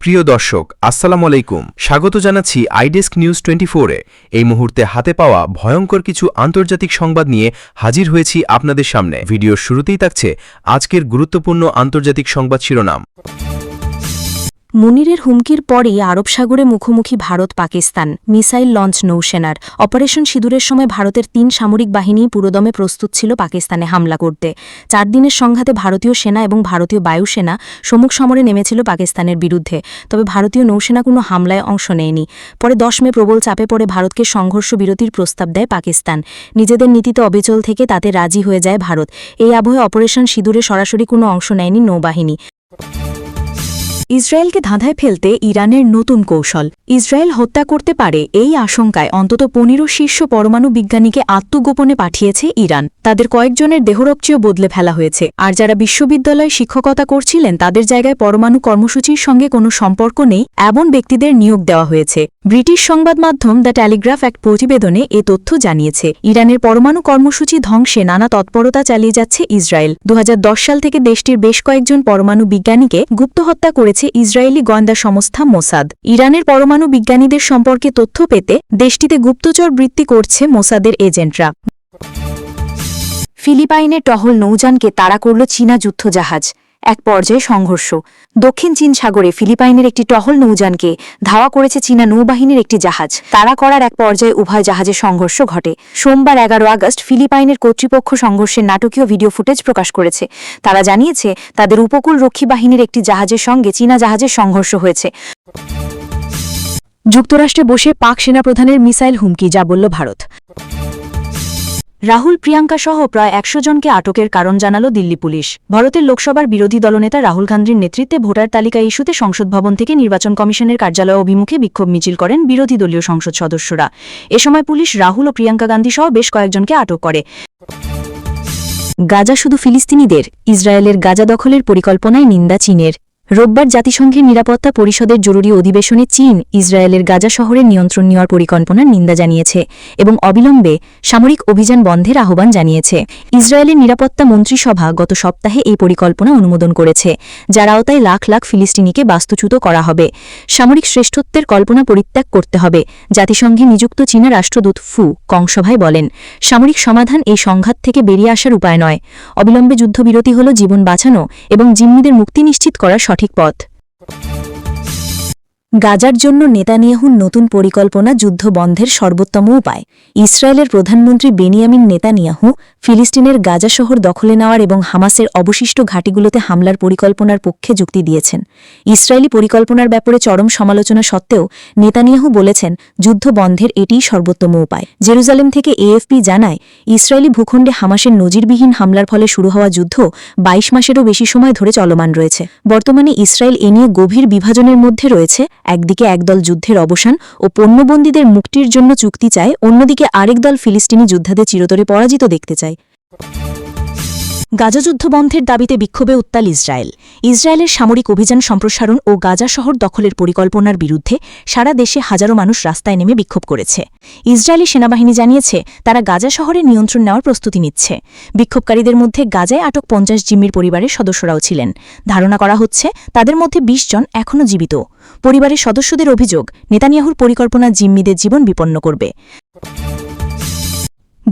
প্রিয় দর্শক, আসসালাম আলাইকুম। স্বাগত জানাচ্ছি আইডেস্ক নিউজ টোয়েন্টি ফোরে এই মুহূর্তে হাতে পাওয়া ভয়ঙ্কর কিছু আন্তর্জাতিক সংবাদ নিয়ে হাজির হয়েছি আপনাদের সামনে। ভিডিওর শুরুতেই থাকছে আজকের গুরুত্বপূর্ণ আন্তর্জাতিক সংবাদ শিরোনাম। মুনিরের হুমকির পরেই আরব সাগরে মুখোমুখি ভারত পাকিস্তান। মিসাইল লঞ্চ নৌসেনার। অপারেশন সিঁদুরের সময় ভারতের তিন সামরিক বাহিনী পুরোদমে প্রস্তুত ছিল পাকিস্তানে হামলা করতে। চার দিনের সংঘাতে ভারতীয় সেনা এবং ভারতীয় বায়ুসেনা সম্মুখ সমরে নেমেছিল পাকিস্তানের বিরুদ্ধে। তবে ভারতীয় নৌসেনা কোনো হামলায় অংশ নেয়নি। পরে দশ মে প্রবল চাপে পড়ে ভারতকে সংঘর্ষ বিরতির প্রস্তাব দেয় পাকিস্তান। নিজেদের নীতিতে অবিচল থেকে তাতে রাজি হয়ে যায় ভারত। এই আবহে অপারেশন সিঁদুরে সরাসরি কোনো অংশ নেয়নি নৌবাহিনী। ইসরায়েলকে ধাঁধায় ফেলতে ইরানের নতুন কৌশল। ইসরায়েল হত্যা করতে পারে এই আশঙ্কায় অন্তত পনেরো শীর্ষ পরমাণু বিজ্ঞানীকে আত্মগোপনে পাঠিয়েছে ইরান। তাদের কয়েকজনের দেহরক্ষীও বদলে ফেলা হয়েছে। আর যারা বিশ্ববিদ্যালয়ে শিক্ষকতা করছিলেন, তাদের জায়গায় পরমাণু কর্মসূচির সঙ্গে কোনো সম্পর্ক নেই, এমন ব্যক্তিদের নিয়োগ দেওয়া হয়েছে। ব্রিটিশ সংবাদ মাধ্যম দ্য টেলিগ্রাফ এক প্রতিবেদনে এ তথ্য জানিয়েছে। ইরানের পরমাণু কর্মসূচি ধ্বংসে নানা তৎপরতা চালিয়ে যাচ্ছে ইসরায়েল। দু হাজার দশ সাল থেকে দেশটির বেশ কয়েকজন পরমাণু বিজ্ঞানীকে গুপ্ত হত্যা করেছে ইসরায়েলি গোয়েন্দা সংস্থা মোসাদ। ইরানের পরমাণু বিজ্ঞানীদের সম্পর্কে তথ্য পেতে দেশটিতে গুপ্তচর বৃত্তি করছে মোসাদের এজেন্টরা। ফিলিপাইনে টহল নৌজানকে তাড়া করল চীনা যুদ্ধজাহাজ। এক পর্যায়ে সংঘর্ষ। দক্ষিণ চীন সাগরে ফিলিপাইনের একটি টহল নৌযানকে ধাওয়া করেছে চীনা নৌবাহিনীর একটি জাহাজ। তারা করার এক পর্যায়ে উভয় জাহাজে সংঘর্ষ ঘটে। সোমবার এগারো আগস্ট ফিলিপাইনের কর্তৃপক্ষ সংঘর্ষের নাটকীয় ভিডিও ফুটেজ প্রকাশ করেছে। তারা জানিয়েছে, তাদের উপকূল রক্ষী বাহিনীর একটি জাহাজের সঙ্গে চীনা জাহাজের সংঘর্ষ হয়েছে। যুক্তরাষ্ট্রে বসে পাক সেনাপ্রধানের মিসাইল হুমকি, যা বলল ভারত। রাহুল, প্রিয়াঙ্কা সহ প্রায় একশো জনকে আটকের কারণ জানাল দিল্লি পুলিশ। ভারতের লোকসভার বিরোধী দলনেতা রাহুল গান্ধীর নেতৃত্বে ভোটার তালিকা ইস্যুতে সংসদ ভবন থেকে নির্বাচন কমিশনের কার্যালয় অভিমুখে বিক্ষোভ মিছিল করেন বিরোধী দলীয় সংসদ সদস্যরা। এ সময় পুলিশ রাহুল ও প্রিয়াঙ্কা গান্ধী সহ বেশ কয়েকজনকে আটক করে। গাজা শুধু ফিলিস্তিনিদের, ইসরায়েলের গাজা দখলের পরিকল্পনায় নিন্দা চীনের। রোববার জাতিসংঘের নিরাপত্তা পরিষদের জরুরি অধিবেশনে চীন ইসরায়েলের গাজা শহরের নিয়ন্ত্রণ নেওয়ার পরিকল্পনার নিন্দা জানিয়েছে এবং অবিলম্বে সামরিক অভিযান বন্ধের আহ্বান জানিয়েছে। ইসরায়েলের নিরাপত্তা মন্ত্রিসভা গত সপ্তাহে এই পরিকল্পনা অনুমোদন করেছে, যার আওতায় লাখ লাখ ফিলিস্তিনিকে বাস্তুচ্যুত করা হবে। সামরিক শ্রেষ্ঠত্বের কল্পনা পরিত্যাগ করতে হবে, জাতিসংঘে নিযুক্ত চীনা রাষ্ট্রদূত ফু কংসভায় বলেন। সামরিক সমাধান এই সংঘাত থেকে বেরিয়ে আসার উপায় নয়। অবিলম্বে যুদ্ধবিরতি হল জীবন বাঁচানো এবং জিম্মিদের মুক্তি নিশ্চিত করা সঠিক পথ। গাজার জন্য নেতানিয়াহুর নতুন পরিকল্পনা যুদ্ধ বন্ধের সর্বোত্তম উপায়। ইসরায়েলের প্রধানমন্ত্রী বেনিয়ামিন নেতানিয়াহু ফিলিস্তিনের গাজা শহর দখলে নেওয়ার এবং হামাসের অবশিষ্ট ঘাঁটিগুলোতে হামলার পরিকল্পনার পক্ষে যুক্তি দিয়েছেন। ইসরায়েলি পরিকল্পনার ব্যাপারে চরম সমালোচনা সত্ত্বেও নেতানিয়াহু বলেছেন যুদ্ধ বন্ধের এটিই সর্বোত্তম উপায়। জেরুজালেম থেকে এএফপি জানায়, ইসরায়েলি ভূখণ্ডে হামাসের নজিরবিহীন হামলার ফলে শুরু হওয়া যুদ্ধ ২২ মাসেরও বেশি সময় ধরে চলমান রয়েছে। বর্তমানে ইসরায়েল এ নিয়ে গভীর বিভাজনের মধ্যে রয়েছে একদিকে একদল যুদ্ধের অবসান ও পণ্যবন্দীদের মুক্তির জন্য চুক্তি চায়, অন্যদিকে আরেক দল ফিলিস্তিনি যোদ্ধাদের চিরতরে পরাজিত দেখতে চায়। গাজা যুদ্ধ বন্ধের দাবিতে বিক্ষোভে উত্তাল ইসরায়েল। ইসরায়েলের সামরিক অভিযান সম্প্রসারণ ও গাজা শহর দখলের পরিকল্পনার বিরুদ্ধে সারা দেশে হাজারো মানুষ রাস্তায় নেমে বিক্ষোভ করেছে। ইসরায়েলি সেনাবাহিনী জানিয়েছে, তারা গাজা শহরে নিয়ন্ত্রণ নেওয়ার প্রস্তুতি নিচ্ছে। বিক্ষোভকারীদের মধ্যে গাজায় আটক পঞ্চাশ জিম্মির পরিবারের সদস্যরাও ছিলেন। ধারণা করা হচ্ছে, তাদের মধ্যে ২০ জন এখনও জীবিত। পরিবারের সদস্যদের অভিযোগ, নেতানিয়াহুর পরিকল্পনা জিম্মিদের জীবন বিপন্ন করবে।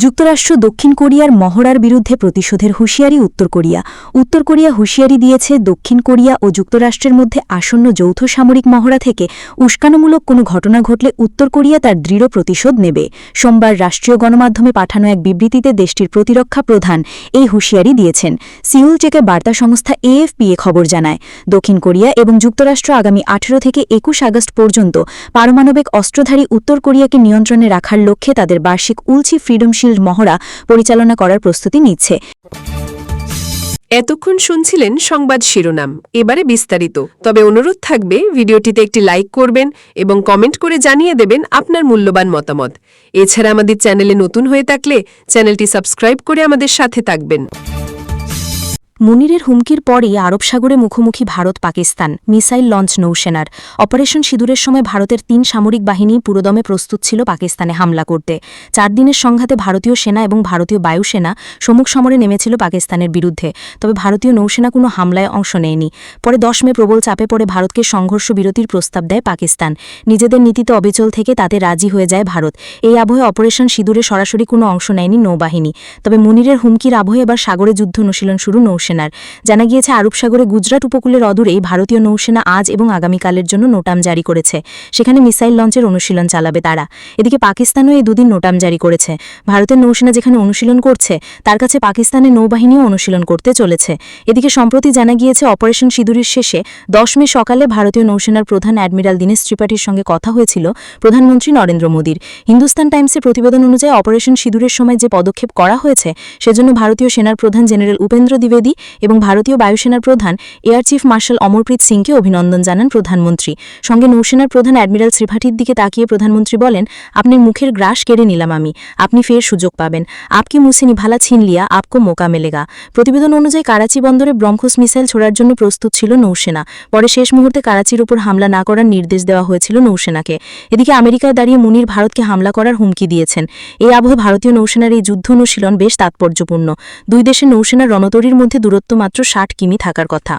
যুক্তরাষ্ট্র দক্ষিণ কোরিয়ার মহড়ার বিরুদ্ধে প্রতিশোধের হুঁশিয়ারি উত্তর কোরিয়া। উত্তর কোরিয়া হুঁশিয়ারি দিয়েছে, দক্ষিণ কোরিয়া ও যুক্তরাষ্ট্রের মধ্যে আসন্ন যৌথ সামরিক মহড়া থেকে উস্কানোমূলক কোনো ঘটনা ঘটলে উত্তর কোরিয়া তার দৃঢ় প্রতিশোধ নেবে। সোমবার রাষ্ট্রীয় গণমাধ্যমে পাঠানো এক বিবৃতিতে দেশটির প্রতিরক্ষা প্রধান এই হুঁশিয়ারি দিয়েছেন। সিউল চেকে বার্তা সংস্থা এএফপি এ খবর জানায়, দক্ষিণ কোরিয়া এবং যুক্তরাষ্ট্র আগামী আঠেরো থেকে একুশ আগস্ট পর্যন্ত পারমাণবিক অস্ত্রধারী উত্তর কোরিয়াকে নিয়ন্ত্রণে রাখার লক্ষ্যে তাদের বার্ষিক উলছি ফ্রিডম শিল্ড মহড়া পরিচালনা করার প্রস্তুতি নিচ্ছে। এতক্ষণ শুনছিলেন সংবাদ শিরোনাম, এবারে বিস্তারিত। তবে অনুরোধ থাকবে, ভিডিওটিতে একটি লাইক করবেন এবং কমেন্ট করে জানিয়ে দেবেন আপনার মূল্যবান মতামত। এছাড়া আমাদের চ্যানেলে নতুন হয়ে থাকলে চ্যানেলটি সাবস্ক্রাইব করে আমাদের সাথে থাকবেন। মুনিরের হুমকির পরই আরব সাগরে মুখোমুখি ভারত পাকিস্তান মিসাইল লঞ্চ নৌসেনার। অপারেশন সিঁদুরের সময় ভারতের তিন সামরিক বাহিনী পুরোদমে প্রস্তুত ছিল পাকিস্তানে হামলা করতে। চার দিনের সংঘাতে ভারতীয় সেনা এবং ভারতীয় বায়ুসেনা সম্মুখ সমরে নেমেছিল পাকিস্তানের বিরুদ্ধে, তবে ভারতীয় নৌসেনা কোনো হামলায় অংশ নেয়নি। পরে দশ মে প্রবল চাপে পড়ে ভারতকে সংঘর্ষ বিরতির প্রস্তাব দেয় পাকিস্তান। নিজেদের নীতিতে অবিচল থেকে তাতে রাজি হয়ে যায় ভারত। এই আবহে অপারেশন সিঁদুরে সরাসরি কোনো অংশ নেয়নি নৌবাহিনী। তবে মুনিরের হুমকির আবহে এবার সাগরে যুদ্ধ অনুশীলন শুরু নৌসেনার। জানা গিয়েছে, আরব সাগরে গুজরাট উপকূলের অদূরে ভারতীয় নৌসেনা আজ এবং আগামীকালের জন্য নোটাম জারি করেছে। সেখানে মিসাইল লঞ্চের অনুশীলন চালাবে তারা। এদিকে পাকিস্তানও এই দুদিন নোটাম জারি করেছে। ভারতের নৌসেনা যেখানে অনুশীলন করছে, তার কাছে পাকিস্তানের নৌবাহিনীও অনুশীলন করতে চলেছে। এদিকে সম্প্রতি জানা গিয়েছে, অপারেশন সিঁদুরের শেষে দশ মে সকালে ভারতীয় নৌসেনার প্রধান অ্যাডমিরাল দীনেশ ত্রিপাঠীর সঙ্গে কথা হয়েছিল প্রধানমন্ত্রী নরেন্দ্র মোদীর। হিন্দুস্তান টাইমসের প্রতিবেদন অনুযায়ী অপারেশন সিঁদুরের সময় যে পদক্ষেপ করা হয়েছে, সেজন্য ভারতীয় সেনার প্রধান জেনারেল উপেন্দ্র দ্বিবেদী এবং ভারতীয় বায়ুসেনার প্রধান এয়ার চিফ মার্শাল অমরপ্রীত সিংকে অভিনন্দন জানান প্রধানমন্ত্রী। সঙ্গে নৌসেনার প্রধান অ্যাডমিরাল ত্রিপাঠীর দিকে তাকিয়ে প্রধানমন্ত্রী বলেন, আপনার মুখের গ্রাস কেড়ে নিলাম আমি। আপনি ফের সুযোগ পাবেন। আপকি মুছে নিভালা ছিন লিয়া, আপকো মোকা মেলেগা। প্রতিবেদন অনুযায়ী কারাচি বন্দরে ব্রহ্মোস মিসাইল ছোড়ার জন্য প্রস্তুত ছিল নৌসেনা। পরে শেষ মুহূর্তে করাচির উপর হামলা না করার নির্দেশ দেওয়া হয়েছিল নৌসেনাকে। এদিকে আমেরিকায় দাঁড়িয়ে মুনির ভারতকে হামলা করার হুমকি দিয়েছেন। এই আবহে ভারতীয় নৌসেনার এই যুদ্ধ অনুশীলন বেশ তাৎপর্যপূর্ণ। দুই দেশের নৌসেনার রণতরীর মধ্যে দূরত্ব মাত্র ষাট কিমি থাকার কথা।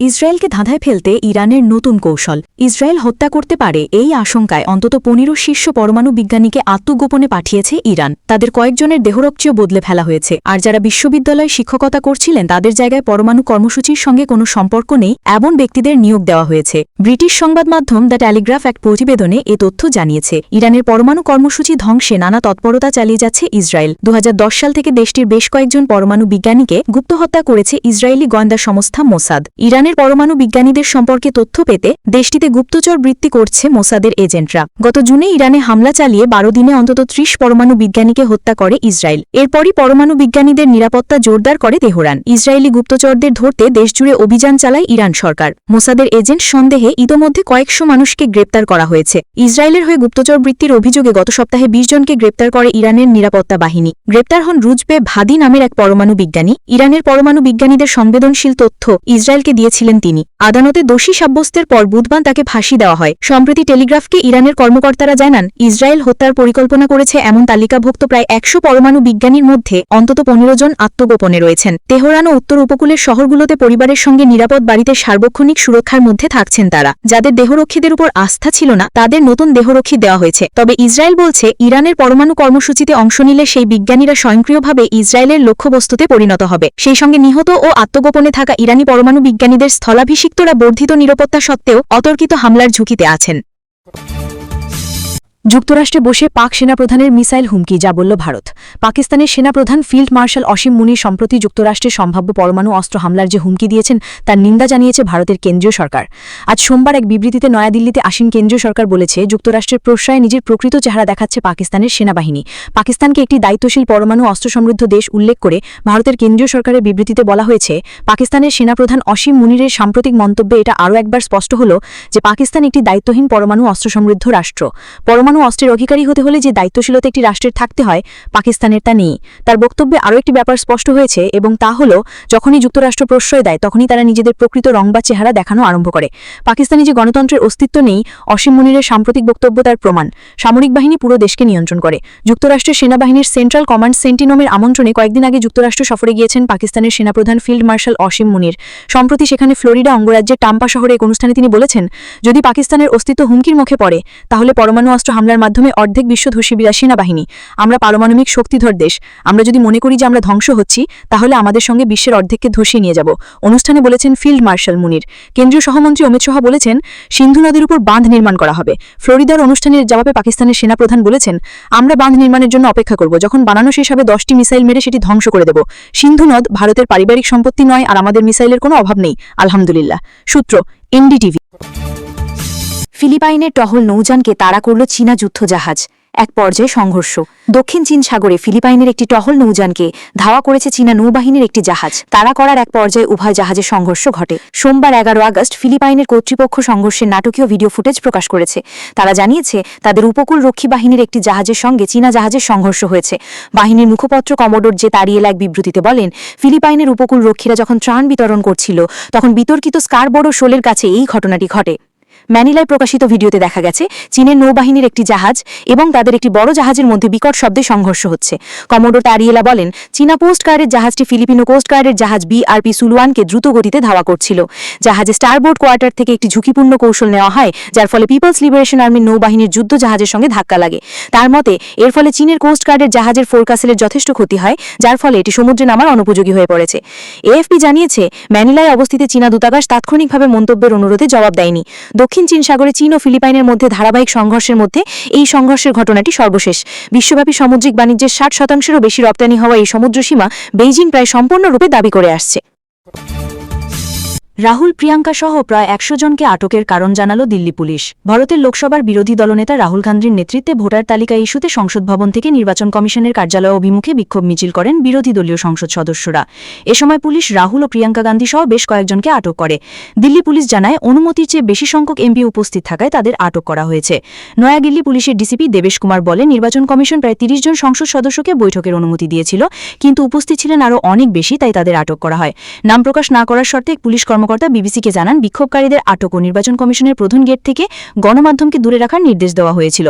ইসরায়েলকে ধাঁধায় ফেলতে ইরানের নতুন কৌশল। ইসরায়েল হত্যা করতে পারে এই আশঙ্কায় অন্তত পনেরো শীর্ষ পরমাণু বিজ্ঞানীকে আত্মগোপনে পাঠিয়েছে ইরান। তাদের কয়েকজনের দেহরক্ষীয় বদলে ফেলা হয়েছে। আর যারা বিশ্ববিদ্যালয়ে শিক্ষকতা করছিলেন, তাদের জায়গায় পরমাণু কর্মসূচির সঙ্গে কোনো সম্পর্ক নেই, এমন ব্যক্তিদের নিয়োগ দেওয়া হয়েছে। ব্রিটিশ সংবাদ মাধ্যম দ্য টেলিগ্রাফ এক প্রতিবেদনে এ তথ্য জানিয়েছে, ইরানের পরমাণু কর্মসূচি ধ্বংসে নানা তৎপরতা চালিয়ে যাচ্ছে ইসরায়েল। দু হাজার দশ সাল থেকে দেশটির বেশ কয়েকজন পরমাণু বিজ্ঞানীকে গুপ্ত হত্যা করেছে ইসরায়েলি গোয়েন্দা সংস্থা মোসাদ। ইরানের পরমাণু বিজ্ঞানীদের সম্পর্কে তথ্য পেতে দেশটিতে গুপ্তচর বৃত্তি করছে মোসাদের এজেন্টরা। গত জুনে ইরানে হামলা চালিয়ে বারো দিনে অন্তত ত্রিশ পরমাণু বিজ্ঞানীকে হত্যা করে ইসরায়েল। এরপরই পরমাণু বিজ্ঞানীদের নিরাপত্তা জোরদার করে তেহরান। ইসরায়েলি গুপ্তচরদের ধরতে দেশজুড়ে অভিযান চালায় ইরান সরকার। মোসাদের এজেন্ট সন্দেহে ইতোমধ্যে কয়েকশো মানুষকে গ্রেপ্তার করা হয়েছে। ইসরায়েলের হয়ে গুপ্তচর বৃত্তির অভিযোগে গত সপ্তাহে বিশ জনকে গ্রেপ্তার করে ইরানের নিরাপত্তা বাহিনী। গ্রেপ্তার হন রুজবে ভাদি নামের এক পরমাণু বিজ্ঞানী। ইরানের পরমাণু বিজ্ঞানীদের সংবেদনশীল তথ্য ইসরায়েলকে দিয়েছিলেন তিনি, আদালতে দোষী সাব্যস্তের পর বুধবার তাকে ফাঁসি দেওয়া হয়। সম্প্রতি টেলিগ্রাফকে ইরানের কর্মকর্তারা জানান, ইসরায়েল হত্যার পরিকল্পনা করেছে এমন তালিকাভুক্ত প্রায় একশো পরমাণু বিজ্ঞানীর মধ্যে অন্তত পনেরো জন আত্মগোপনে রয়েছেন। তেহরান ও উত্তর উপকূলের শহরগুলোতে পরিবারের সঙ্গে নিরাপদ বাড়িতে সার্বক্ষণিক সুরক্ষার মধ্যে থাকছেন তারা। যাদের দেহরক্ষীদের উপর আস্থা ছিল না, তাদের নতুন দেহরক্ষী দেওয়া হয়েছে। তবে ইসরায়েল বলছে, ইরানের পরমাণু কর্মসূচিতে অংশ নিলে সেই বিজ্ঞানীরা স্বয়ংক্রিয়ভাবে ইসরায়েলের লক্ষ্যবস্তুতে পরিণত হবে। সেই সঙ্গে নিহত ও আত্মগোপনে থাকা ইরানি পরমাণু বিজ্ঞানীদের স্থলাভিষিক্তরা বর্ধিত নিরাপত্তা সত্ত্বেও অতর্কিত হামলার ঝুঁকিতে আছেন। যুক্তরাষ্ট্রে বসে পাক সেনাপ্রধানের মিসাইল হুমকি, যা বলল ভারত। পাকিস্তানের সেনাপ্রধান ফিল্ড মার্শাল অসীম মুনি সম্প্রতি যুক্তরাষ্ট্রে সম্ভাব্য পরমাণু অস্ত্র হামলার যে হুমকি দিয়েছেন, তার নিন্দা জানিয়েছে ভারতের কেন্দ্রীয় সরকার। আজ সোমবার এক বিবৃতিতে নয়াদিল্লিতে আসীন কেন্দ্রীয় সরকার বলেছে, যুক্তরাষ্ট্রের প্রশ্রয়ে নিজের প্রকৃত চেহারা দেখাচ্ছে পাকিস্তানের সেনাবাহিনী। পাকিস্তানকে একটি দায়িত্বশীল পরমাণু অস্ত্র সমৃদ্ধ দেশ উল্লেখ করে ভারতের কেন্দ্রীয় সরকারের বিবৃতিতে বলা হয়েছে, পাকিস্তানের সেনাপ্রধান অসীম মুনিরের সাম্প্রতিক মন্তব্যে এটা আরও একবার স্পষ্ট হল যে, পাকিস্তান একটি দায়িত্বহীন পরমাণু অস্ত্র সমৃদ্ধ রাষ্ট্র। পরমাণু অস্ত্রের অধিকারী হতে হলে যে দায়িত্বশীলতা একটি রাষ্ট্রের থাকতে হয়, পাকিস্তানের তা নেই। তার বক্তব্যে আরও একটি ব্যাপার স্পষ্ট হয়েছে এবং তা হল, যখনই যুক্তরাষ্ট্র প্রশ্রয় দেয়, তখনই তারা নিজেদের প্রকৃত রং বা চেহারা দেখানো আরম্ভ করে। পাকিস্তানি যে গণতন্ত্রের অস্তিত্ব নেই, অসীম মুনিরের সাম্প্রতিক বক্তব্য তার প্রমাণ। সামরিক বাহিনী পুরো দেশকে নিয়ন্ত্রণ করে। যুক্তরাষ্ট্রের সেনাবাহিনীর সেন্ট্রাল কমান্ড সেন্টিনোমের আমন্ত্রণে কয়েকদিন আগে যুক্তরাষ্ট্র সফরে গিয়েছেন পাকিস্তানের সেনাপ্রধান ফিল্ড মার্শাল অসীম মুনির। সম্প্রতি সেখানে ফ্লোরিডা অঙ্গরাজ্যের টাম্পা শহরে এক অনুষ্ঠানে তিনি বলেছেন, যদি পাকিস্তানের অস্তিত্ব হুমকির মুখে পড়ে, তাহলে পরমাণু অস্ত্র হামলার মাধ্যমে অর্ধেক বিশ্ব ধসিবিরা সেনাবাহিনী। আমরা পারমাণবিক শক্তিধর দেশ। আমরা যদি মনে করি যে আমরা ধ্বংস হচ্ছি, তাহলে আমাদের সঙ্গে বিশ্বের অর্ধেককে ধসিয়ে নিয়ে যাব। অনুষ্ঠানে বলেছেন ফিল্ড মার্শাল মুনির। কেন্দ্রীয় সহমন্ত্রী অমিত শাহ বলেছেন, সিন্ধু নদীর উপর বাঁধ নির্মাণ করা হবে। ফ্লোরিদার অনুষ্ঠানের জবাবে পাকিস্তানের সেনাপ্রধান বলেছেন, আমরা বাঁধ নির্মাণের জন্য অপেক্ষা করব। যখন বানানো শেষ হবে, দশটি মিসাইল মেরে সেটি ধ্বংস করে দেব। সিন্ধু নদ ভারতের পারিবারিক সম্পত্তি নয় আর আমাদের মিসাইলের কোনো অভাব নেই। আলহামদুলিল্লাহ। সূত্র, এনডিটিভি। ফিলিপাইনের টহল নৌযানকে তাড়া করল চীনা যুদ্ধজাহাজ, এক পর্যায়ে সংঘর্ষ। দক্ষিণ চীন সাগরে ফিলিপাইনের একটি টহল নৌযানকে ধাওয়া করেছে চীনা নৌবাহিনীর একটি জাহাজ। তাড়া করার এক পর্যায়ে উভয় জাহাজের সংঘর্ষ ঘটে। সোমবার এগারো আগস্ট ফিলিপাইনের কর্তৃপক্ষ সংঘর্ষের নাটকীয় ভিডিও ফুটেজ প্রকাশ করেছে। তারা জানিয়েছে, তাদের উপকূল রক্ষী বাহিনীর একটি জাহাজের সঙ্গে চীনা জাহাজের সংঘর্ষ হয়েছে। বাহিনীর মুখপত্র কমোডোর যে তারিয়েলা এক বিবৃতিতে বলেন, ফিলিপাইনের উপকূল রক্ষীরা যখন ত্রাণ বিতরণ করছিল, তখন বিতর্কিত স্কারবোরো শোলের কাছে এই ঘটনাটি ঘটে। ম্যানিলায় প্রকাশিত ভিডিওতে দেখা গেছে, চীনের নৌবাহিনীর একটি জাহাজ এবং তাদের একটি বড় জাহাজের মধ্যে বিকট শব্দে সংঘর্ষ হচ্ছে। কমোডো তারিয়েলা বলেন, চীনা কোস্ট গার্ডের জাহাজটি ফিলিপিনো কোস্ট গার্ডের জাহাজ বিআরপি সুলওয়ানকে দ্রুত গতিতে ধাওয়া করছিল। জাহাজে স্টারবোর্ড কোয়ার্টার থেকে একটি ঝুঁকিপূর্ণ কৌশল নেওয়া হয়, যার ফলে পিপলস লিবারেশন আর্মির নৌবাহিনীর যুদ্ধ জাহাজের সঙ্গে ধাক্কা লাগে। তার মতে, এর ফলে চীনের কোস্ট গার্ডের জাহাজের ফোরকাসেলের যথেষ্ট ক্ষতি হয়, যার ফলে এটি সমুদ্রে নামার অনুপযোগী হয়ে পড়েছে। এএফপি জানিয়েছে, ম্যানিলায় অবস্থিত চীনা দূতাবাস তাৎক্ষণিকভাবে মন্তব্যের অনুরোধে জবাব দেয়নি। দক্ষিণ চীন সাগরে চীন ও ফিলিপাইনের মধ্যে ধারাবাহিক সংঘর্ষের মধ্যে এই সংঘর্ষের ঘটনাটি সর্বশেষ। বিশ্বব্যাপী সামুদ্রিক বাণিজ্যের ষাট শতাংশেরও বেশি রপ্তানি হওয়া এই সমুদ্রসীমা বেইজিং প্রায় সম্পূর্ণরূপে দাবি করে আসছে। রাহুল, প্রিয়াঙ্কা সহ প্রায় একশো জনকে আটকের কারণ জানালো দিল্লি পুলিশ। ভারতের লোকসভার বিরোধী দলনেতা রাহুল গান্ধীর নেতৃত্বে ভোটার তালিকা ইস্যুতে সংসদ ভবন থেকে নির্বাচন কমিশনের কার্যালয় অভিমুখে বিক্ষোভ মিছিল করেন বিরোধী দলীয় সংসদ সদস্যরা। এ সময় পুলিশ রাহুল ও প্রিয়াঙ্কা গান্ধী সহ বেশ কয়েকজনকে আটক করে। দিল্লি পুলিশ জানায়, অনুমতির চেয়ে বেশি সংখ্যক এমপি উপস্থিত থাকায় তাদের আটক করা হয়েছে। নয়াদিল্লি পুলিশের ডিসিপি দেবেশ কুমার বলে, নির্বাচন কমিশন প্রায় তিরিশ জন সংসদ সদস্যকে বৈঠকের অনুমতি দিয়েছিল, কিন্তু উপস্থিত ছিলেন আরও অনেক বেশি, তাই তাদের আটক করা হয়। নাম প্রকাশ না করার শর্তে পুলিশ কর্মকর্তা বিবিসিকে জানান, বিক্ষোভকারীদের আটক ও নির্বাচন কমিশনের প্রধান গেট থেকে গণমাধ্যমকে দূরে রাখার নির্দেশ দেওয়া হয়েছিল।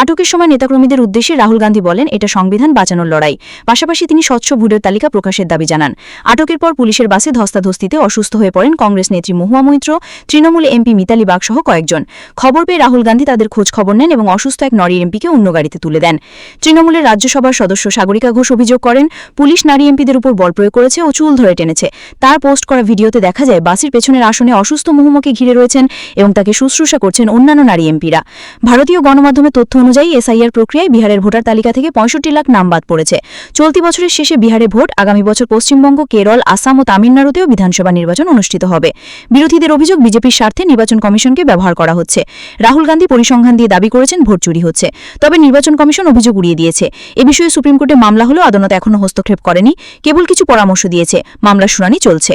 আটকের সময় নেতাকর্মীদের উদ্দেশ্যে রাহুল গান্ধী বলেন, এটা সংবিধান বাঁচানোর লড়াই। পাশাপাশি তিনি স্বচ্ছ ভোটের তালিকা প্রকাশের দাবি জানান। আটকের পর পুলিশের বাসে ধস্তাধস্তিতে অসুস্থ হয়ে পড়েন কংগ্রেস নেত্রী মহুয়া মৈত্র, তৃণমূল এমপি মিতালি বাগ সহ কয়েকজন। খবর পেয়ে রাহুল গান্ধী তাদের খোঁজ খবর নেন এবং অসুস্থ এক নারী এমপিকে অন্য গাড়িতে তুলে দেন। তৃণমূলের রাজ্যসভার সদস্য সাগরিকা ঘোষ অভিযোগ করেন, পুলিশ নারী এমপিদের উপর বল প্রয়োগ করেছে ও চুল ধরে টেনেছে। তার পোস্ট করা ভিডিওতে দেখা যায় বাসের পেছনের আসনে অসুস্থ মহুমাকে ঘিরে রয়েছেন এবং তাকে শুশ্রূষা করছেন অন্যান্য নারী এমপিরা। ভারতীয় গণমাধ্যমের তথ্য অনুযায়ী এসআইআর প্রক্রিয়ায় বিহারের ভোটার তালিকা থেকে পঁয়ষট্টি লাখ নাম বাদ পড়েছে। চলতি বছরের শেষে বিহারে ভোট, আগামী বছর পশ্চিমবঙ্গ, কেরল, আসাম ও তামিলনাড়ুতেও বিধানসভা নির্বাচন অনুষ্ঠিত হবে। বিরোধীদের অভিযোগ বিজেপির স্বার্থে নির্বাচন কমিশনকে ব্যবহার করা হচ্ছে। রাহুল গান্ধী পরিসংখ্যান দিয়ে দাবি করেছেন ভোট চুরি হচ্ছে। তবে নির্বাচন কমিশন অভিযোগ উড়িয়ে দিয়েছে। এ বিষয়ে সুপ্রিম কোর্টে মামলা হলেও আদালত এখনও হস্তক্ষেপ করেনি। কেবল কিছু পরামর্শ দিয়েছে। মামলার শুনানি চলছে।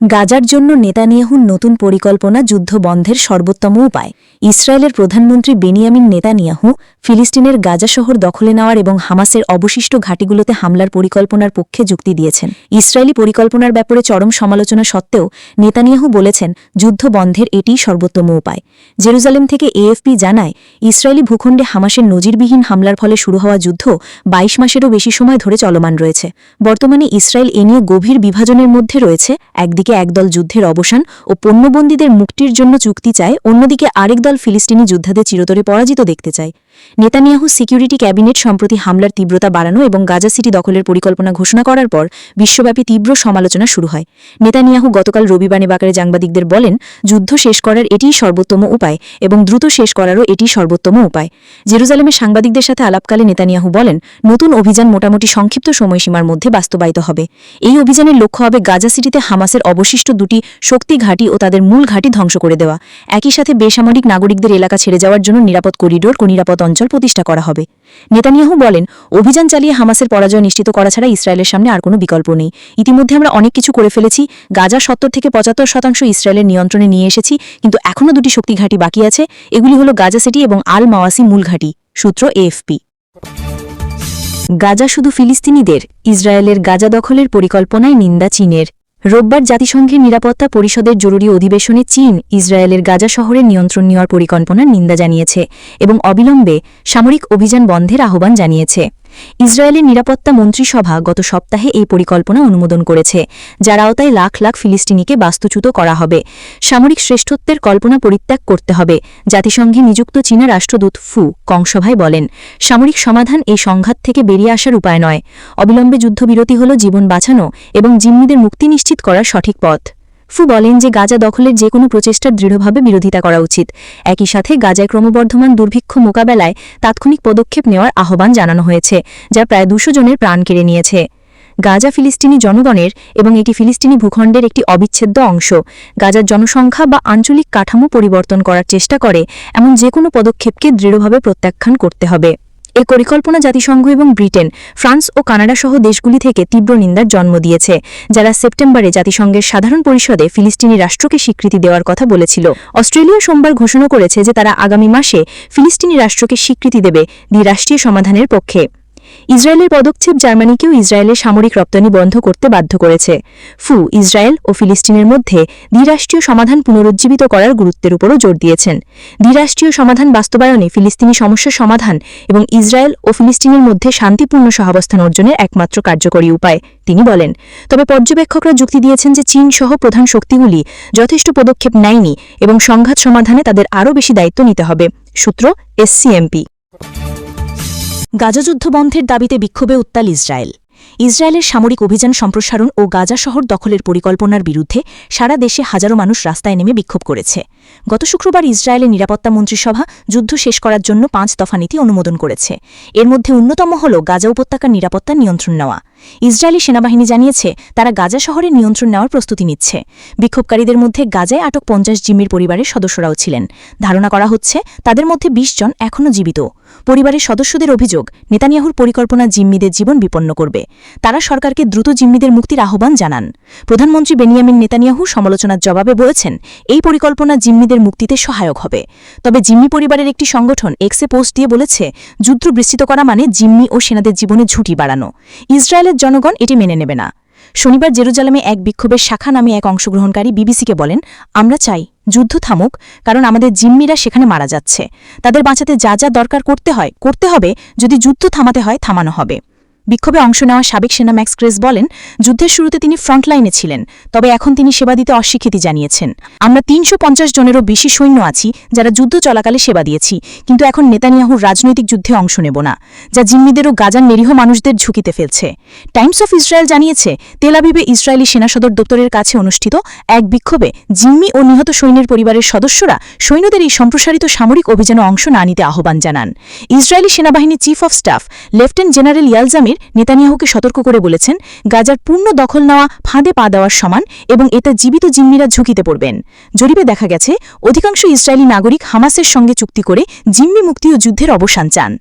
গাজার জন্য নেতানিয়াহুর নতুন পরিকল্পনা যুদ্ধ বন্ধের সর্বোত্তম উপায়। ইসরায়েলের প্রধানমন্ত্রী বেনিয়ামিন নেতানিয়াহু ফিলিস্তিনের গাজা শহর দখলে নেওয়ার এবং হামাসের অবশিষ্ট ঘাঁটিগুলোতে হামলার পরিকল্পনার পক্ষে যুক্তি দিয়েছেন। ইসরায়েলি পরিকল্পনার ব্যাপারে চরম সমালোচনা সত্ত্বেও নেতানিয়াহু বলেছেন, যুদ্ধ বন্ধের এটিই সর্বোত্তম উপায়। জেরুজালেম থেকে এএফপি জানায়, ইসরায়েলি ভূখণ্ডে হামাসের নজিরবিহীন হামলার ফলে শুরু হওয়া যুদ্ধ বাইশ মাসেরও বেশি সময় ধরে চলমান রয়েছে। বর্তমানে ইসরায়েল এ নিয়ে গভীর বিভাজনের মধ্যে রয়েছে একদিকে একদল যুদ্ধের অবসান ও পণ্যবন্দীদের মুক্তির জন্য চুক্তি চায়, অন্যদিকে আরেক দল ফিলিস্তিনি যোদ্ধাদের চিরতরে পরাজিত দেখতে চায়। নেতানিয়াহু সিকিউরিটি ক্যাবিনেট সম্প্রতি হামলার তীব্রতা বাড়ানো এবং গাজা সিটি দখলের পরিকল্পনা ঘোষণা করার পর বিশ্বব্যাপী তীব্র সমালোচনা শুরু হয়। নেতানিয়াহু গতকাল রবিবার নেবাকারে সাংবাদিকদের বলেন, যুদ্ধ শেষ করার এটিই সর্বোত্তম উপায় এবং দ্রুত শেষ করারও এটিই সর্বোত্তম উপায়। জেরুজালেমে সাংবাদিকদের সাথে আলাপকালে নেতানিয়াহু বলেন, নতুন অভিযান মোটামুটি সংক্ষিপ্ত সময়সীমার মধ্যে বাস্তবায়িত হবে। এই অভিযানের লক্ষ্য হবে গাজা সিটিতে হামাসের অবশিষ্ট দুটি শক্তি ঘাঁটি ও তাদের মূল ঘাঁটি ধ্বংস করে দেওয়া। একই সাথে বেসামরিক নাগরিকদের এলাকা ছেড়ে যাওয়ার জন্য নিরাপদ করিডোর ও নিরাপদ অঞ্চল প্রতিষ্ঠা করা হবে। নেতানিয়াহু বলেন, অভিযান চালিয়ে হামাসের পরাজয় নিশ্চিত করা ছাড়া ইসরায়েলের সামনে আর কোনো বিকল্প নেই। ইতিমধ্যে আমরা অনেক কিছু করে ফেলেছি। গাজা সত্তর থেকে পঁচাত্তর শতাংশ ইসরায়েলের নিয়ন্ত্রণে নিয়ে এসেছি, কিন্তু এখনও দুটি শক্তি ঘাঁটি বাকি আছে। এগুলি হল গাজা সিটি এবং আল মাওয়াসি মূল ঘাঁটি, সূত্র এএফপি। গাজা শুধু ফিলিস্তিনিদের, ইসরায়েলের গাজা দখলের পরিকল্পনায় নিন্দা চীনের। রোববার জাতিসংঘের নিরাপত্তা পরিষদের জরুরি অধিবেশনে চীন ইসরায়েলের গাজা শহরের নিয়ন্ত্রণ নেওয়ার পরিকল্পনার নিন্দা জানিয়েছে এবং অবিলম্বে সামরিক অভিযান বন্ধের আহ্বান জানিয়েছে। ইসরায়েলের নিরাপত্তা মন্ত্রিসভা গত সপ্তাহে এই পরিকল্পনা অনুমোদন করেছে, যার আওতায় লাখ লাখ ফিলিস্তিনিকে বাস্তুচ্যুত করা হবে। সামরিক শ্রেষ্ঠত্বের কল্পনা পরিত্যাগ করতে হবে, জাতিসংঘে নিযুক্ত চীনা রাষ্ট্রদূত ফু কংসভায় বলেন। সামরিক সমাধান এই সংঘাত থেকে বেরিয়ে আসার উপায় নয়। অবিলম্বে যুদ্ধবিরতি হল জীবন বাঁচানো এবং জিম্মিদের মুক্তি নিশ্চিত করার সঠিক পথ। ফু বলেন যে গাজা দখলের যে কোনো প্রচেষ্টার দৃঢ়ভাবে বিরোধিতা করা উচিত। একই সাথে গাজায় ক্রমবর্ধমান দুর্ভিক্ষ মোকাবেলায় তাৎক্ষণিক পদক্ষেপ নেওয়ার আহ্বান জানানো হয়েছে, যা প্রায় দুশো জনের প্রাণ কেড়ে নিয়েছে। গাজা ফিলিস্তিনি জনগণের এবং এটি ফিলিস্তিনি ভূখণ্ডের একটি অবিচ্ছেদ্য অংশ। গাজার জনসংখ্যা বা আঞ্চলিক কাঠামো পরিবর্তন করার চেষ্টা করে, এমন যে কোনো পদক্ষেপকে দৃঢ়ভাবে প্রত্যাখ্যান করতে হবে। এই পরিকল্পনা জাতিসংঘ এবং ব্রিটেন, ফ্রান্স ও কানাডা সহ দেশগুলি থেকে তীব্র নিন্দার জন্ম দিয়েছে, যারা সেপ্টেম্বরে জাতিসংঘের সাধারণ পরিষদে ফিলিস্তিনি রাষ্ট্রকে স্বীকৃতি দেওয়ার কথা বলেছিল। অস্ট্রেলিয়া সোমবার ঘোষণা করেছে যে তারা আগামী মাসে ফিলিস্তিনি রাষ্ট্রকে স্বীকৃতি দেবে দ্বিরাষ্ট্রীয় সমাধানের পক্ষে। ইসরায়েলের পদক্ষেপ জার্মানিকেও ইসরায়েলের সামরিক রপ্তানি বন্ধ করতে বাধ্য করেছে। ফু, ইসরায়েল ও ফিলিস্তিনের মধ্যে দ্বিরাষ্ট্রীয় সমাধান পুনরুজ্জীবিত করার গুরুত্বের উপরও জোর দিয়েছেন। দ্বিরাষ্ট্রীয় সমাধান বাস্তবায়নে ফিলিস্তিনি সমস্যা সমাধান এবং ইসরায়েল ও ফিলিস্তিনের মধ্যে শান্তিপূর্ণ সহাবস্থান অর্জনের একমাত্র কার্যকরী উপায়, তিনি বলেন। তবে পর্যবেক্ষকরা যুক্তি দিয়েছেন যে চীন সহ প্রধান শক্তিগুলি যথেষ্ট পদক্ষেপ নেয়নি এবং সংঘাত সমাধানে তাদের আরও বেশি দায়িত্ব নিতে হবে। সূত্র এসসিএমপি। গাজাযুদ্ধ বন্ধের দাবিতে বিক্ষোভে উত্তাল ইসরায়েল। ইসরায়েলের সামরিক অভিযান সম্প্রসারণ ও গাজা শহর দখলের পরিকল্পনার বিরুদ্ধে সারা দেশে হাজারো মানুষ রাস্তায় নেমে বিক্ষোভ করেছে। গত শুক্রবার ইসরায়েলের নিরাপত্তা মন্ত্রিসভা যুদ্ধ শেষ করার জন্য পাঁচ দফা নীতি অনুমোদন করেছে। এর মধ্যে অন্যতম হল গাজা উপত্যকার নিরাপত্তা নিয়ন্ত্রণ নেওয়া। ইসরায়েলি সেনাবাহিনী জানিয়েছে, তারা গাজা শহরে নিয়ন্ত্রণ নেওয়ার প্রস্তুতি নিচ্ছে। বিক্ষোভকারীদের মধ্যে গাজায় আটক পঞ্চাশ জিম্মির পরিবারের সদস্যরাও ছিলেন। ধারণা করা হচ্ছে, তাদের মধ্যে ২০ জন এখনও জীবিত। পরিবারের সদস্যদের অভিযোগ, নেতানিয়াহুর পরিকল্পনা জিম্মিদের জীবন বিপন্ন করবে। তারা সরকারকে দ্রুত জিম্মিদের মুক্তির আহ্বান জানান। প্রধানমন্ত্রী বেনিয়ামিন নেতানিয়াহু সমালোচনার জবাবে বলেছেন, এই পরিকল্পনা জিম্মিদের মুক্তিতে সহায়ক হবে। তবে জিম্মি পরিবারের একটি সংগঠন এক্সে পোস্ট দিয়ে বলেছে, যুদ্ধ বিস্তৃত করা মানে জিম্মি ও সেনাদের জীবনে ঝুঁকি বাড়ানো। ইসরায়েলের জনগণ এটি মেনে নেবে না। শনিবার জেরুজালেমে এক বিক্ষোভের শাখা নামে এক অংশগ্রহণকারী বিবিসিকে বলেন, আমরা চাই যুদ্ধ থামুক, কারণ আমাদের জিম্মিরা সেখানে মারা যাচ্ছে। তাদের বাঁচাতে যা যা দরকার করতে হয়, করতে হবে। যদি যুদ্ধ থামাতে হয়, থামানো হবে। বিক্ষোভে অংশ নেওয়া সাবেক সেনা ম্যাক্স ক্রেস বলেন, যুদ্ধের শুরুতে তিনি ফ্রন্টলাইনে ছিলেন, তবে এখন তিনি সেবা দিতে অস্বীকৃতি জানিয়েছেন। আমরা তিনশো পঞ্চাশ জনেরও বেশি সৈন্য আছি যারা যুদ্ধ চলাকালে সেবা দিয়েছি, কিন্তু এখন নেতানিয়াহুর রাজনৈতিক যুদ্ধে অংশ নেব না, যা জিম্মিদেরও গাজার নিরীহ মানুষদের ঝুঁকিতে ফেলছে। টাইমস অফ ইসরায়েল জানিয়েছে তেলাবিবে ইসরায়েলি সেনা সদর দপ্তরের কাছে অনুষ্ঠিত এক বিক্ষোভে জিম্মি ও নিহত সৈন্যের পরিবারের সদস্যরা সৈন্যদের এই সম্প্রসারিত সামরিক অভিযানে অংশ না নিতে আহ্বান জানান। ইসরায়েলি সেনাবাহিনীর chief of staff, lieutenant general Eyal Zamir নেতানিয়াহুকে সতর্ক করে বলেছেন, গাজার পূর্ণ দখল নেওয়া ফাঁদে পা দেওয়ার সমান এবং এতে জীবিত জিম্মিরা ঝুঁকিতে পড়বেন। জরিপে দেখা গেছে, অধিকাংশ ইসরায়েলি নাগরিক হামাসের সঙ্গে চুক্তি করে জিম্মি মুক্তি ও যুদ্ধের অবসান চান।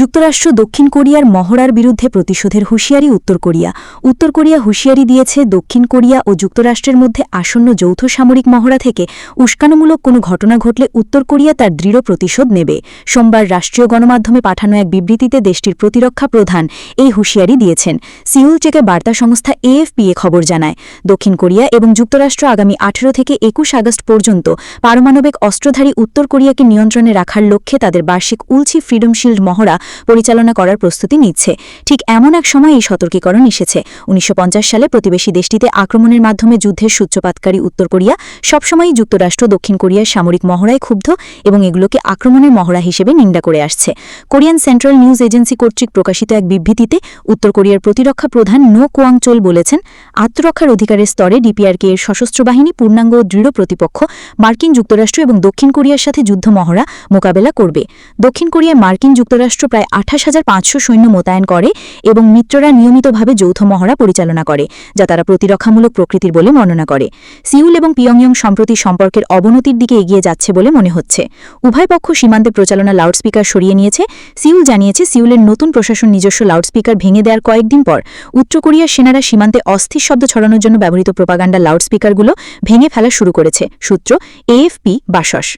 যুক্তরাষ্ট্র দক্ষিণ কোরিয়ার মহড়ার বিরুদ্ধে প্রতিশোধের হুঁশিয়ারি উত্তর কোরিয়া। উত্তর কোরিয়া হুঁশিয়ারি দিয়েছে, দক্ষিণ কোরিয়া ও যুক্তরাষ্ট্রের মধ্যে আসন্ন যৌথ সামরিক মহড়া থেকে উস্কানোমূলক কোনো ঘটনা ঘটলে উত্তর কোরিয়া তার দৃঢ় প্রতিশোধ নেবে। সোমবার রাষ্ট্রীয় গণমাধ্যমে পাঠানো এক বিবৃতিতে দেশটির প্রতিরক্ষা প্রধান এই হুঁশিয়ারি দিয়েছেন। সিউল চেকে বার্তা সংস্থা এএফপি এ খবর জানায়, দক্ষিণ কোরিয়া এবং যুক্তরাষ্ট্র আগামী আঠেরো থেকে একুশ আগস্ট পর্যন্ত পারমাণবিক অস্ত্রধারী উত্তর কোরিয়াকে নিয়ন্ত্রণে রাখার লক্ষ্যে তাদের বার্ষিক উলছি ফ্রিডম শিল্ড মহড়া পরিচালনা করার প্রস্তুতি নিচ্ছে। ঠিক এমন এক সময় এই সতর্কীকরণ এসেছে। উনিশশো পঞ্চাশ সালে প্রতিবেশী দেশটিতে আক্রমণের মাধ্যমে যুদ্ধের সূত্রপাতকারী উত্তর কোরিয়া সবসময়ই যুক্তরাষ্ট্র দক্ষিণ কোরিয়ার সামরিক মহড়ায় ক্ষুব্ধ এবং এগুলোকে আক্রমণের মহড়া হিসেবে নিন্দা করে আসছে। কোরিয়ান সেন্ট্রাল নিউজ এজেন্সি কর্তৃক প্রকাশিত এক বিবৃতিতে উত্তর কোরিয়ার প্রতিরক্ষা প্রধান নো কোয়াংচোল বলেছেন, আত্মরক্ষার অধিকারের স্তরে ডিপিআরকে এর সশস্ত্র বাহিনী, পূর্ণাঙ্গ দৃঢ় প্রতিপক্ষ, মার্কিন যুক্তরাষ্ট্র এবং দক্ষিণ কোরিয়ার সাথে যুদ্ধ মহড়া মোকাবেলা করবে। দক্ষিণ কোরিয়ায় মার্কিন যুক্তরাষ্ট্র প্রায় আঠাশ হাজার পাঁচশো সৈন্য মোতায়েন করে এবং মিত্ররা নিয়মিতভাবে যৌথ মহড়া পরিচালনা করে, যা তারা প্রতিরক্ষামূলক প্রকৃতির বলে বর্ণনা করে। সিউল এবং পিয়ংইয়ং সম্প্রতি সম্পর্কের অবনতির দিকে এগিয়ে যাচ্ছে বলে মনে হচ্ছে। উভয় পক্ষ সীমান্তে প্রচালনা লাউডস্পিকার সরিয়ে নিয়েছে। সিউল জানিয়েছে, সিউলের নতুন প্রশাসন নিজস্ব লাউডস্পিকার ভেঙে দেওয়ার কয়েকদিন পর উত্তর কোরিয়ার সেনারা সীমান্তে অস্থির শব্দ ছড়ানোর জন্য ব্যবহৃত প্রোপাগান্ডা লাউডস্পিকারগুলো ভেঙে ফেলা শুরু করেছে, সূত্র এএফপি বাসস।